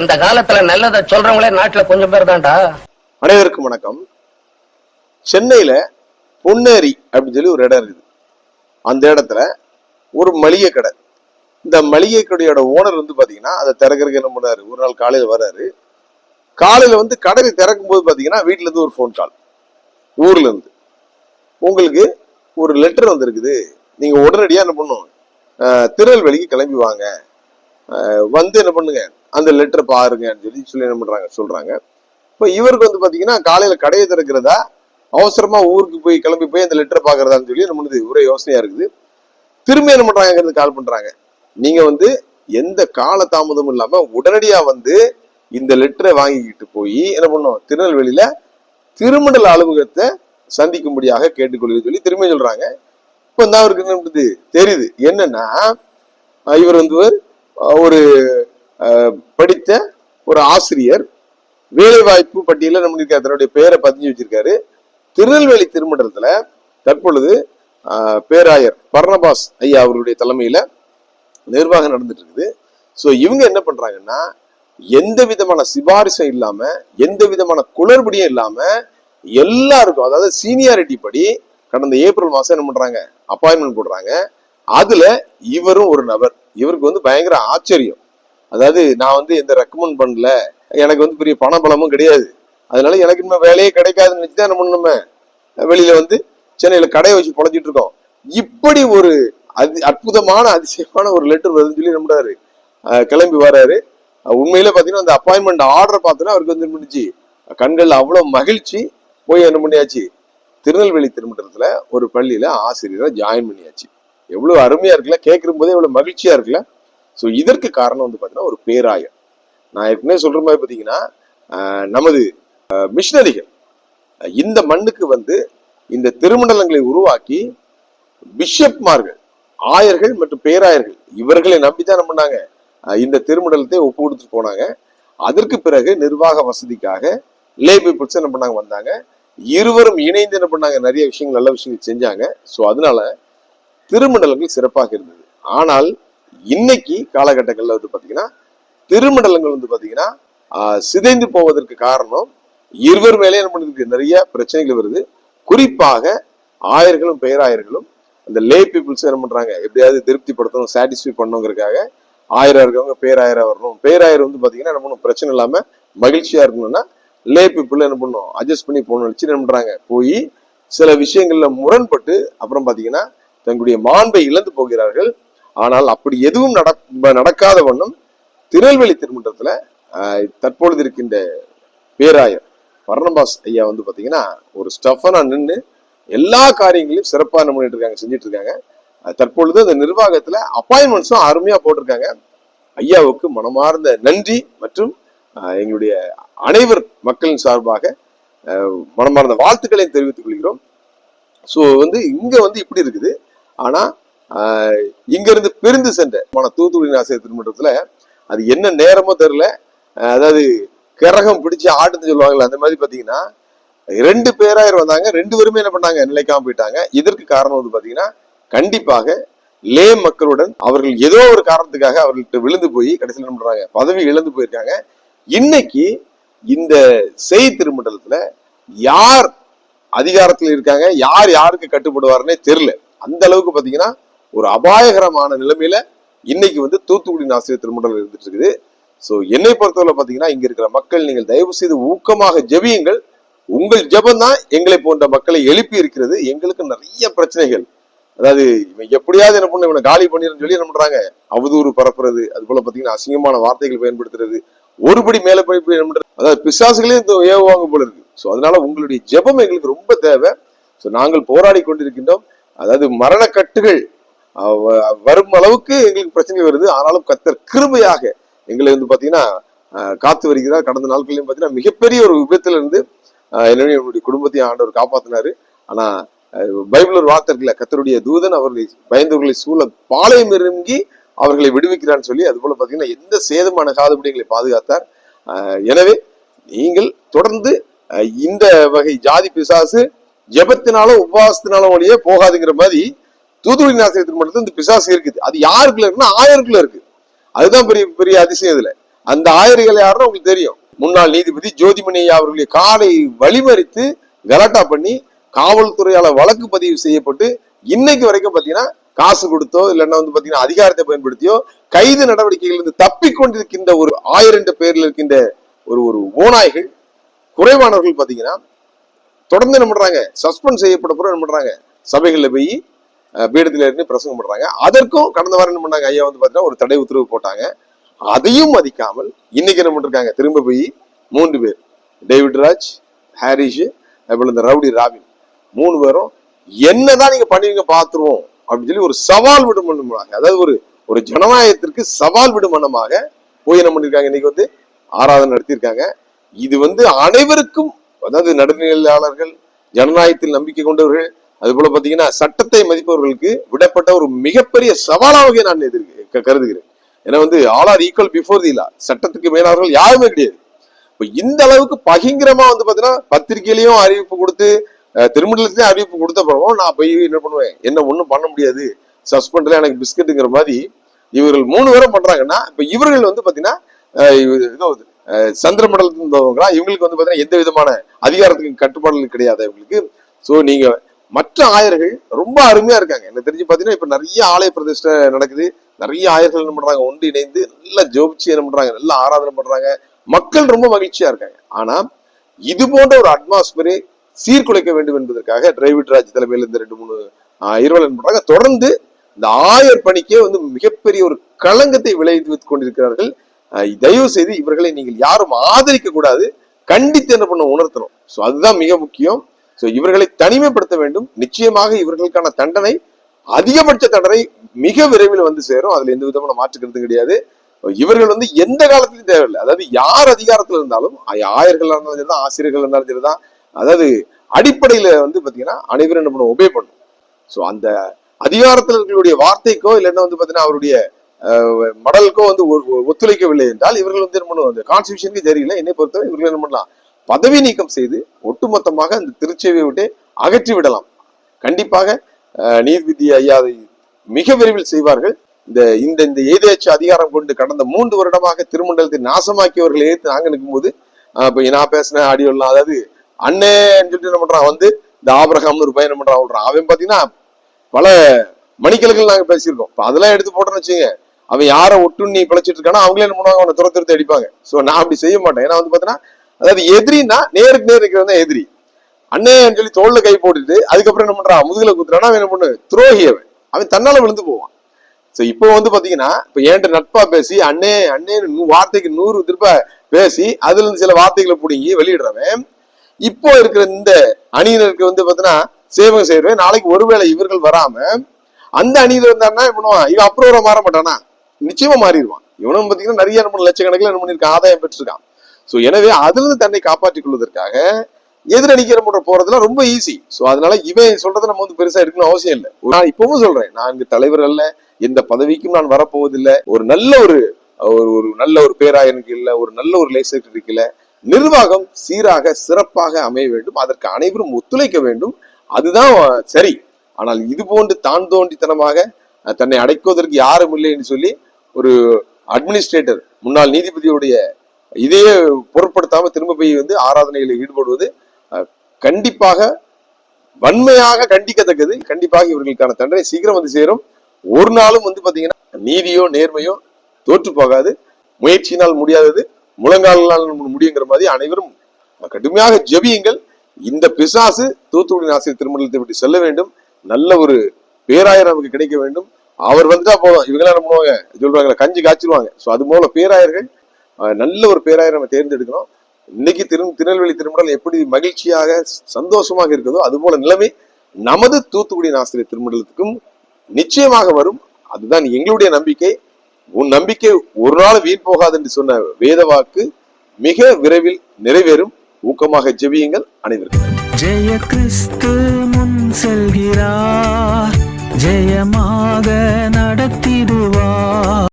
இந்த காலத்துல நல்லதை சொல்றவங்களே நாட்டுல கொஞ்சம் பேர் தான்டா. அனைவருக்கும் வணக்கம். சென்னையில பொன்னேரி அப்படின்னு சொல்லி ஒரு இடம் இருக்குது. அந்த இடத்துல ஒரு மளிகை கடை. இந்த மளிகை கடையோட ஓனர் வந்து பாத்தீங்கன்னா அதை திறக்கிறதுக்கு என்ன பண்ணாரு? ஒரு நாள் காலையில வர்றாரு காலையில வந்து கடையை திறக்கும் போது பாத்தீங்கன்னா வீட்டுல இருந்து ஒரு ஃபோன் கால் ஊர்ல இருந்து. உங்களுக்கு ஒரு லெட்டர் வந்திருக்குது. நீங்க உடனடியா என்ன பண்ணும் திருநெல்வேலிக்கு கிளம்பி வாங்க. வந்து என்ன பண்ணுங்க? அந்த லெட்டர் பாருங்கன்னு சொல்லி சொல்லி என்ன பண்றாங்க? சொல்றாங்க. இப்போ இவருக்கு வந்து பார்த்தீங்கன்னா காலையில் கடையை திறக்கிறதா அவசரமா ஊருக்கு போய் கிளம்பி போய் அந்த லெட்டர் பாக்குறதான்னு சொல்லி என்ன பண்ணுது? ஒரே யோசனையா இருக்குது. திரும்பி என்ன பண்றாங்க கால் பண்றாங்க. நீங்க வந்து எந்த கால தாமதமும் இல்லாம உடனடியா வந்து இந்த லெட்டரை வாங்கிக்கிட்டு போய் என்ன பண்ணும்? திருநெல்வேலியில திருமண்டல அலுவலகத்தை சந்திக்கும்படியாக கேட்டுக்கொள்வது சொல்லி திரும்பி சொல்றாங்க. இப்போ தான் அவருக்கு என்ன தெரியுது. என்னன்னா இவர் வந்து ஒரு, படித்த ஒரு ஆசிரியர் வேலைவாய்ப்பு பட்டியலில் நம்ம இருக்க. தன்னுடைய பெயரை பதிஞ்சு வச்சிருக்காரு. திருநெல்வேலி திருமண்டலத்தில் தற்பொழுது பேராயர் பர்ணபாஸ் ஐயா அவர்களுடைய தலைமையில் நிர்வாகம் நடந்துட்டு இருக்குது ஸோ இவங்க என்ன பண்ணுறாங்கன்னா எந்த விதமான சிபாரிசும் இல்லாமல் எந்த விதமான குளறுபடியும் இல்லாமல் எல்லாருக்கும் அதாவது சீனியாரிட்டி படி கடந்த ஏப்ரல் மாதம் என்ன பண்ணுறாங்க அப்பாயின்மெண்ட் போடுறாங்க. அதில் இவரும் ஒரு நபர். இவருக்கு வந்து பயங்கர ஆச்சரியம். அதாவது நான் வந்து எந்த ரெக்கமெண்ட் பண்ணல. எனக்கு வந்து பெரிய பண பலமும் கிடையாது. அதனால எனக்கு இன்னும் வேலையே கிடைக்காதுன்னு வச்சு தான் என்ன பண்ணணுமே வெளியில வந்து சென்னையில கடையை வச்சு பொழைச்சிட்டு இருக்கோம். இப்படி ஒரு அதி அற்புதமான அதிசயமான ஒரு லெட்டர் வருதுன்னு சொல்லி நம்புறாரு. கிளம்பி வர்றாரு உண்மையில பாத்தீங்கன்னா அந்த அப்பாயின்மெண்ட் ஆர்டர் பார்த்தோன்னா அவருக்கு வந்து என்ன பண்ணுச்சு? கண்கள்ல அவ்வளவு மகிழ்ச்சி. போய் என்ன பண்ணியாச்சு? திருநெல்வேலி திருமண்டலத்துல ஒரு பள்ளியில ஆசிரியரை ஜாயின் பண்ணியாச்சு. எவ்வளவு அருமையா இருக்குல்ல? கேட்கும் போதே எவ்வளவு மகிழ்ச்சியா இருக்குல்ல? ஸோ இதற்கு காரணம் வந்து பார்த்தீங்கன்னா ஒரு பேராயர். நான் ஏற்கனவே சொல்கிற மாதிரி பார்த்தீங்கன்னா நமது மிஷினரிகள் இந்த மண்ணுக்கு வந்து இந்த திருமண்டலங்களை உருவாக்கி பிஷப்மார்கள் ஆயர்கள் மற்றும் பேராயர்கள் இவர்களை நம்பிதான் என்ன பண்ணாங்க? இந்த திருமண்டலத்தை ஒப்பு கொடுத்துட்டு போனாங்க. அதற்கு பிறகு நிர்வாக வசதிக்காக லே பீப்புள்ஸ் என்ன பண்ணாங்க? வந்தாங்க. இருவரும் இணைந்து என்ன பண்ணாங்க? நிறைய விஷயங்கள் நல்ல விஷயங்கள் செஞ்சாங்க. ஸோ அதனால திருமண்டலங்கள் சிறப்பாக இருந்தது. ஆனால் இன்னைக்கு காலகட்டங்களில் வந்து பார்த்தீங்கன்னா திருமண்டலங்கள் வந்து பார்த்தீங்கன்னா சிதைந்து போவதற்கு காரணம் இருவர் மேலே என்ன பண்ணுறதுக்கு நிறைய பிரச்சனைகள் வருது. குறிப்பாக ஆயர்களும் பேராயர்களும் அந்த லே பீப்புள்ஸ் என்ன பண்ணுறாங்க எப்படியாவது திருப்திப்படுத்தணும் சாட்டிஸ்ஃபை பண்ணணுங்கிறதுக்காக ஆயிரம் இருக்கவங்க பேராயிரம் வரணும். பேராயர் வந்து பார்த்தீங்கன்னா என்ன பண்ணும் பிரச்சனை இல்லாமல் மகிழ்ச்சியாக இருக்கணும்னா லே பீப்புள் என்ன பண்ணும் அட்ஜஸ்ட் பண்ணி போகணும்னு நினைச்சு என்ன பண்ணுறாங்க போய் சில விஷயங்களில் முரண்பட்டு அப்புறம் பார்த்தீங்கன்னா தங்களுடைய மாண்பை இழந்து போகிறார்கள். ஆனால் அப்படி எதுவும் நட நடக்காத வண்ணம் திருநெல்வேலி திருமன்றத்தில் தற்பொழுது இருக்கின்ற பேராயர் பர்ணபாஸ் ஐயா வந்து பார்த்தீங்கன்னா ஒரு ஸ்டஃபனாக நின்று எல்லா காரியங்களையும் சிறப்பாக என்ன பண்ணிட்டு இருக்காங்க செஞ்சுட்டு இருக்காங்க. தற்பொழுது அந்த நிர்வாகத்தில் அப்பாயின்மெண்ட்ஸும் அருமையாக போட்டிருக்காங்க. ஐயாவுக்கு மனமார்ந்த நன்றி மற்றும் எங்களுடைய அனைவர் மக்களின் சார்பாக மனமார்ந்த வாழ்த்துக்களையும் தெரிவித்துக் கொள்கிறோம். ஸோ வந்து இங்கே வந்து இப்படி இருக்குது. ஆனால் இங்கிருந்து பிரிந்து சென்ற மன தூத்துக்குடி ஆசிரியர் திருமணத்துல அது என்ன நேரமோ தெரியல. அதாவது கிரகம் பிடிச்சி ஆட்டுன்னு சொல்லுவாங்களே அந்த மாதிரி பாத்தீங்கன்னா ரெண்டு பேராயர் வந்தாங்க ரெண்டு பேருமே என்ன பண்ணாங்க நிலைக்காம போயிட்டாங்க. இதற்கு காரணம் வந்து பாத்தீங்கன்னா கண்டிப்பாக லே மக்களுடன் அவர்கள் ஏதோ ஒரு காரணத்துக்காக அவர்கள்ட்ட விழுந்து போய் கடைசியில் என்ன பண்றாங்க பதவி இழந்து போயிருக்காங்க. இன்னைக்கு இந்த செய் திருமண்டலத்துல யார் அதிகாரத்தில் இருக்காங்க யார் யாருக்கு கட்டுப்படுவாருன்னே தெரியல. அந்த அளவுக்கு பாத்தீங்கன்னா ஒரு அபாயகரமான நிலைமையில இன்னைக்கு வந்து தூத்துக்குடி ஆசிரியர் திருமண்டலம் இருந்துட்டு இருக்குது. ஸோ என்னை பொறுத்தவரை பார்த்தீங்கன்னா இங்க இருக்கிற மக்கள் நீங்கள் தயவு செய்து ஊக்கமாக ஜெபியுங்கள். உங்கள் ஜெபம் தான் எங்களை போன்ற மக்களை எழுப்பி இருக்கிறது. எங்களுக்கு நிறைய பிரச்சனைகள். அதாவது இவன் எப்படியாவது என்ன பண்ண இவனை காலி பண்ணிடும் சொல்லி என்ன பண்றாங்க? அவதூறு பரப்புறது. அது போல பாத்தீங்கன்னா அசிங்கமான வார்த்தைகள் பயன்படுத்துறது. ஒருபடி மேல போய் என்ன பண்றது? அதாவது பிசாசுகளே இந்த ஏவுவாங்க போல இருக்கு. ஸோ அதனால உங்களுடைய ஜெபம் எங்களுக்கு ரொம்ப தேவை. ஸோ நாங்கள் போராடி கொண்டிருக்கின்றோம். அதாவது மரணக்கட்டுகள் வரும் அளவுக்கு எங்களுக்கு பிரச்சனை வருது. ஆனாலும் கத்தர் கிருமையாக எங்களை வந்து பார்த்தீங்கன்னா காத்து வருகிறார். கடந்த நாட்கள்லையும் பார்த்தீங்கன்னா மிகப்பெரிய ஒரு விபத்துல இருந்து என்னுடைய என்னுடைய குடும்பத்தையும் ஆண்டவர் காப்பாத்தினாரு. ஆனா பைபிள் ஒரு வார்த்தை இருக்குல்ல கத்தருடைய தூதன் அவர்களை பயந்தவர்களை சூழ பாளையம் இறங்கி அவர்களை விடுவிக்கிறான்னு சொல்லி அது போல பாத்தீங்கன்னா எந்த சேதமான காதுபடி எங்களை பாதுகாத்தார். எனவே நீங்கள் தொடர்ந்து இந்த வகை ஜாதி பிசாசு ஜெபத்தினாலும் உபவாசத்தினாலும் ஒழிய போகாதுங்கிற மாதிரி தூத்துக்குடி நாசிரியத்தில் மட்டும் இந்த பிசாசு இருக்குது. அது யாருக்குள்ள இருக்குன்னா ஆயருக்குள்ள இருக்கு. அதுதான் பெரிய பெரிய அதிசயம் இதுல. அந்த ஆயர்கள் யாருன்னு உங்களுக்கு தெரியும். முன்னாள் நீதிபதி ஜோதிமணி அவர்களுடைய காலை வழிமறித்து கலாட்டா பண்ணி காவல்துறையால வழக்கு பதிவு செய்யப்பட்டு இன்னைக்கு வரைக்கும் பாத்தீங்கன்னா காசு கொடுத்தோ இல்லைன்னா வந்து பாத்தீங்கன்னா அதிகாரத்தை பயன்படுத்தியோ கைது நடவடிக்கைகள் இருந்து தப்பி கொண்டிருக்கின்ற ஒரு ஆயிரம் பேர்ல இருக்கின்ற ஒரு ஒரு ஓநாய்கள் குறைவானவர்கள் பாத்தீங்கன்னா தொடர்ந்து என்ன பண்றாங்க? சஸ்பெண்ட் செய்யப்பட என்ன பண்றாங்க? சபைகள்ல போய் பீடத்தில் இருந்து பிரசங்கம் பண்றாங்க. அதற்கும் கடந்த வாரம் என்ன பண்ணாங்க? ஐயா வந்து பார்த்தீங்கன்னா ஒரு தடை உத்தரவு போட்டாங்க. அதையும் மதிக்காமல் இன்னைக்கு என்ன பண்ணிருக்காங்க? திரும்ப போய் மூன்று பேர் டேவிட் ராஜ் ஹாரிஷ் அப்புறம் இந்த ரவுடி ராபின் மூணு பேரும் என்னதான் நீங்க பண்ணுவீங்க பாத்துருவோம் அப்படின்னு சொல்லி ஒரு சவால் விடும் மன்னமாக அதாவது ஒரு ஒரு ஜனநாயகத்திற்கு சவால் விடும் மன்னமாக போய் என்ன பண்ணிருக்காங்க? இன்னைக்கு வந்து ஆராதனை நடத்தியிருக்காங்க. இது வந்து அனைவருக்கும் அதாவது நடுநிலையாளர்கள் ஜனநாயகத்தில் நம்பிக்கை கொண்டவர்கள் அது போல பாத்தீங்கன்னா சட்டத்தை மதிப்பவர்களுக்கு விடப்பட்ட ஒரு மிகப்பெரிய சவாலாக நான் எதிர்க்க கருதுகிறேன். ஏன்னா வந்து all are equal before the law சட்டத்துக்கு மேலாளர்கள் யாருமே கிடையாது. இப்போ இந்த அளவுக்கு பகிங்கரமா வந்து பாத்தீங்கன்னா பத்திரிகையிலையும் அறிவிப்பு கொடுத்து அஹ், அறிவிப்பு கொடுத்த பிறகும் நான் போய் என்ன பண்ணுவேன்? என்ன ஒண்ணும் பண்ண முடியாது. சஸ்பெண்ட்ல எனக்கு பிஸ்கட்டுங்கிற மாதிரி இவர்கள் மூணு பேரும் பண்றாங்கன்னா இப்ப இவர்கள் வந்து பாத்தீங்கன்னா ஏதோ சந்திர மண்டலத்துல இருந்தவங்களா இவங்களுக்கு வந்து பாத்தீங்கன்னா எந்த விதமான அதிகாரத்துக்கு கட்டுப்பாடுகள் கிடையாது இவங்களுக்கு சோ நீங்க மற்ற ஆயர்கள் ரொம்ப அருமையா இருக்காங்க. எனக்கு தெரிஞ்சு பாத்தீங்கன்னா இப்ப நிறைய ஆலய பிரதிஷ்டை நடக்குது. நிறைய ஆயர்கள் என்ன பண்றாங்க? ஒன்று இணைந்து நல்லா ஜோபிச்சு என்ன பண்றாங்க? நல்லா ஆராதனை பண்றாங்க. மக்கள் ரொம்ப மகிழ்ச்சியா இருக்காங்க. ஆனா இது போன்ற ஒரு அட்மாஸ்பியரை சீர்குலைக்க வேண்டும் என்பதற்காக டிரைவிட் ராஜ் தலைமையில் இந்த ரெண்டு மூணு இருவல் என்ன பண்றாங்க? தொடர்ந்து இந்த ஆயர் பணிக்கே வந்து மிகப்பெரிய ஒரு களங்கத்தை விளைவித்துக் கொண்டிருக்கிறார்கள். தயவு செய்து இவர்களை நீங்கள் யாரும் ஆதரிக்க கூடாது. கண்டித்து என்ன பண்ண உணர்த்தணும். ஸோ அதுதான் மிக முக்கியம். ஸோ இவர்களை தனிமைப்படுத்த வேண்டும். நிச்சயமாக இவர்களுக்கான தண்டனை அதிகபட்ச தண்டனை மிக விரைவில் வந்து சேரும். அதுல எந்த விதமான மாற்றுக்கிறது கிடையாது. இவர்கள் வந்து எந்த காலத்திலும் தேவையில்லை. அதாவது யார் அதிகாரத்தில் இருந்தாலும் ஆயர்களாக இருந்தாலும் இருந்தாலும் சரிதான் ஆசிரியர்கள் இருந்தாலும் சரிதான் அதாவது அடிப்படையில வந்து பாத்தீங்கன்னா அனைவரும் என்ன பண்ணும் ஒபே பண்ணும் சோ அந்த அதிகாரத்தில் இருக்கிறவருடைய வார்த்தைக்கோ இல்லைன்னா வந்து பாத்தீங்கன்னா அவருடைய மடலுக்கோ வந்து ஒ- ஒத்துழைக்கவில்லை என்றால் இவர்கள் வந்து என்ன பண்ணுவோம் அந்த கான்ஸ்டியூஷனுக்கு தெரியல. என்னை பொறுத்தவரை இவர்கள் என்ன பண்ணலாம்? பதவி நீக்கம் செய்து ஒட்டுமொத்தமாக அந்த திருச்சேவையை விட்டு அகற்றி விடலாம். கண்டிப்பாக நீதிபதி ஐயா அதை மிக விரைவில் செய்வார்கள். இந்த இந்த இந்த ஏதேச்சு அதிகாரம் கொண்டு கடந்த மூன்று வருடமாக திருமண்டலத்தை நாசமாக்கியவர்களை எதிர்த்து நாங்க நிற்கும்போது அஹ், நான் பேசின ஆடியோலாம் அதாவது அண்ணேன்னு சொல்லிட்டு என்ன பண்றான் வந்து இந்த ஆபிரகாம்னு ஒரு பையன் என்ன பண்றான் சொல்றான் அவன் பாத்தீங்கன்னா பல மணிக்கணக்கில் நாங்க பேசியிருக்கோம். இப்போ அதெல்லாம் எடுத்து போட்டோம்னு வச்சுங்க அவன் யாரை ஒட்டுண்ணி பிழைச்சிட்டு இருக்கானோ அவங்களே என்ன பண்ணுவாங்க அவனை துரத்து அடிப்பாங்க. சோ நான் அப்படி செய்ய மாட்டேன். ஏன்னா வந்து பாத்தீங்கன்னா அதாவது எதிரின்னா நேருக்கு நேர் இருக்கிறவன் தான் எதிரி. அண்ணேன்னு சொல்லி தோல்ல கை போட்டுட்டு அதுக்கப்புறம் என்ன பண்றான்? முதுகுல குத்துறானா. அவன் என்ன பண்ணு துரோகி அவன். அவன் தன்னால விழுந்து போவான். சோ இப்போ வந்து பாத்தீங்கன்னா இப்ப ஏன்ட்டு நட்பா பேசி அண்ணே அண்ணேன்னு வார்த்தைக்கு நூறு திருப்ப பேசி அதுல இருந்து சில வார்த்தைகளை பிடுங்கி வெளியிடுறவன் இப்போ இருக்கிற இந்த அணியினருக்கு வந்து பாத்தீங்கன்னா சேவகம் செய்யறவன் நாளைக்கு ஒருவேளை இவர்கள் வராம அந்த அணியில இருந்தாருன்னா என்ன பண்ணுவான்? இவன் அப்புறம் மாற மாட்டானா? நிச்சயமா மாறிடுவான். இவனும் பாத்தீங்கன்னா நிறைய நம்ம லட்சக்கணக்கில் என்ன பண்ணிருக்கான்? ஆதாயம் பெற்றிருக்கான். ஸோ எனவே அதுலேருந்து தன்னை காப்பாற்றிக் கொள்வதற்காக எதிரணிக்கிற முறை போறதுலாம் ரொம்ப ஈஸி ஸோ அதனால இவன் சொல்றதை நம்ம வந்து பெருசா இருக்கணும் அவசியம் இல்லை. நான் இப்பவும் சொல்றேன். நான் இங்கு தலைவர் அல்ல எந்த பதவிக்கும் நான் வரப்போவதில்லை. ஒரு நல்ல ஒரு ஒரு ஒரு நல்ல ஒரு பேராயனுக்கு இல்லை. ஒரு நல்ல ஒரு லேசர் இல்ல. நிர்வாகம் சீராக சிறப்பாக அமைய வேண்டும். அதற்கு அனைவரும் ஒத்துழைக்க வேண்டும். அதுதான் சரி. ஆனால் இது போன்று தான் தோண்டித்தனமாக தன்னை அடைக்குவதற்கு யாரும் இல்லை என்று சொல்லி ஒரு அட்மினிஸ்ட்ரேட்டர் முன்னாள் நீதிபதியுடைய இதையே பொருட்படுத்தாம திரும்ப போய் வந்து ஆராதனையில் ஈடுபடுவது கண்டிப்பாக வன்மையாக கண்டிக்கத்தக்கது. கண்டிப்பாக இவர்களுக்கான தண்டனை சீக்கிரம் வந்து சேரும். ஒரு நாளும் வந்து பாத்தீங்கன்னா நீதியோ நேர்மையோ தோற்று போகாது. முயற்சியினால் முடியாதது முழங்காலால் முடியுங்கிற மாதிரி அனைவரும் கடுமையாக ஜெபியுங்கள். இந்த பிசாசு தூத்துக்குடி ஆசிரியர் திருமணத்தை விட்டு செல்ல வேண்டும். நல்ல ஒரு பேராயர் நமக்கு கிடைக்க வேண்டும். அவர் வந்துட்டா போதும். இவங்க என்ன பண்ணுவாங்க? சொல்றாங்க கஞ்சி காய்ச்சிருவாங்க. ஸோ அது போல பேராயர்கள் நல்ல ஒரு பேராயர் நம்ம தேர்ந்தெடுக்கணும். இன்னைக்கு திரு திருநெல்வேலி திருமணம் எப்படி மகிழ்ச்சியாக சந்தோஷமாக இருக்கிறதோ அது போல நிலைமை நமது தூத்துக்குடி ஆசிரியர் திருமண்டலத்துக்கும் நிச்சயமாக வரும். அதுதான் எங்களுடைய நம்பிக்கை. உன் நம்பிக்கை ஒரு நாள் வீண் போகாது என்று சொன்ன வேத வாக்கு மிக விரைவில் நிறைவேறும். ஊக்கமாக ஜெபியுங்கள் அனைவருக்கும். ஜெய கிறிஸ்து முன் செல்கிறார். ஜெயமாக நடத்திடுவார்.